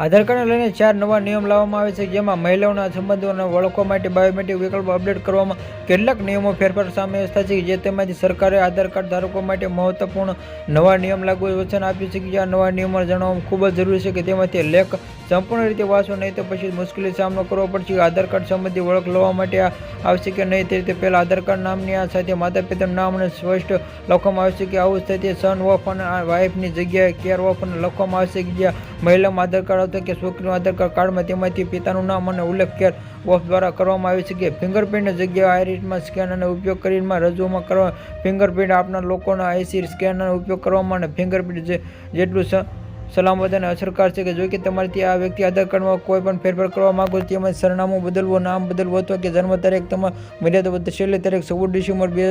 આધાર કાર્ડને લઈને ચાર નવા નિયમ લાવવામાં આવે છે, જેમાં મહિલાઓના સંબંધોને ઓળખવા માટે બાયોમેટ્રિક વિકલ્પ અપડેટ કરવામાં કેટલાક નિયમો ફેરફાર સામે થાય છે, જે તેમાંથી સરકારે આધાર કાર્ડ ધારકો માટે મહત્વપૂર્ણ નવા નિયમ લાગુ વચન આપ્યું છે કે આ નવા નિયમો જણાવવા ખૂબ જ જરૂરી છે કે તેમાંથી લેખ સંપૂર્ણ રીતે વાંચો, નહીં તો પછી મુશ્કેલી સામનો કરવો પડશે. આધાર કાર્ડ સંબંધી ઓળખ લેવા માટે આવશે કે નહીં તે રીતે પહેલાં આધાર કાર્ડ નામની આ સાથે માતા પિતાનું નામ અને સ્પષ્ટ લખવામાં આવશે કે આવું થાય તે સન ઓફ અને વાઇફની જગ્યાએ કેર ઓફ લખવામાં આવશે કે જ્યાં મહિલામાં આધાર કાર્ડ હતો કે છોકરીનું આધાર કાર્ડ કાર્ડમાં તેમાંથી પિતાનું નામ અને ઉલ્લેખ કેર બોક્સ દ્વારા કરવામાં આવે છે કે ફિંગરપ્રિન્ટની જગ્યાએ આઈરિટમાં સ્કેન અને ઉપયોગ કરીને રજૂમાં કરવા ફિંગરપ્રિન્ટ આપનાર લોકોના આઈસી સ્કેનનો ઉપયોગ કરવામાં અને ફિંગરપ્રિન્ટ જેટલું સલામત અને અસરકાર છે કે જો કે તમારે ત્યાં આ વ્યક્તિ આધાર કાર્ડમાં કોઈ પણ ફેરફાર કરવા માંગો તેમજ સરનામું બદલવું, નામ બદલવું અથવા કે જન્મ તારીખ તમારે મર્યાદા છેલ્લી તારીખ ચૌદ ડિસેમ્બર બે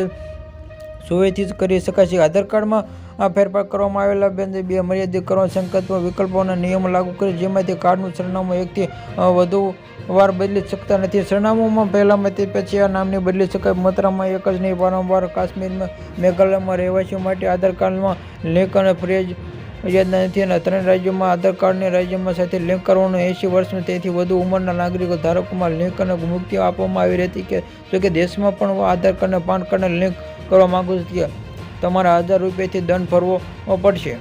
સોળથી જ કરી શકાય છે. આધાર કાર્ડમાં આ ફેરફાર કરવામાં આવેલા બે બે મર્યાદિત કરવા સંકલ્પ વિકલ્પોના નિયમો લાગુ કરે, જેમાંથી કાર્ડનું સરનામું એકથી વધુ વાર બદલી શકતા નથી. સરનામામાં પહેલામાં તે પછી આ નામની બદલી શકાય. માત્રામાં એક જ નહીં, વારંવાર કાશ્મીરમાં, મેઘાલયમાં રહેવાસીઓ માટે આધાર કાર્ડમાં લિંક અને ફ્રેજ યાદ નથી અને ત્રણ રાજ્યોમાં આધાર કાર્ડને રાજ્યમાં સાથે લિંક કરવાનું એંશી વર્ષમાં તેથી વધુ ઉંમરના નાગરિકો ધારકોમાં લિંક અને મુક્તિ આપવામાં આવી રહી હતી કે જો કે દેશમાં પણ આધાર કાર્ડને પાન કાર્ડને લિંક કરવા માગું છું તમારા હજાર રૂપિયાથી દંડ ભરવો પડશે.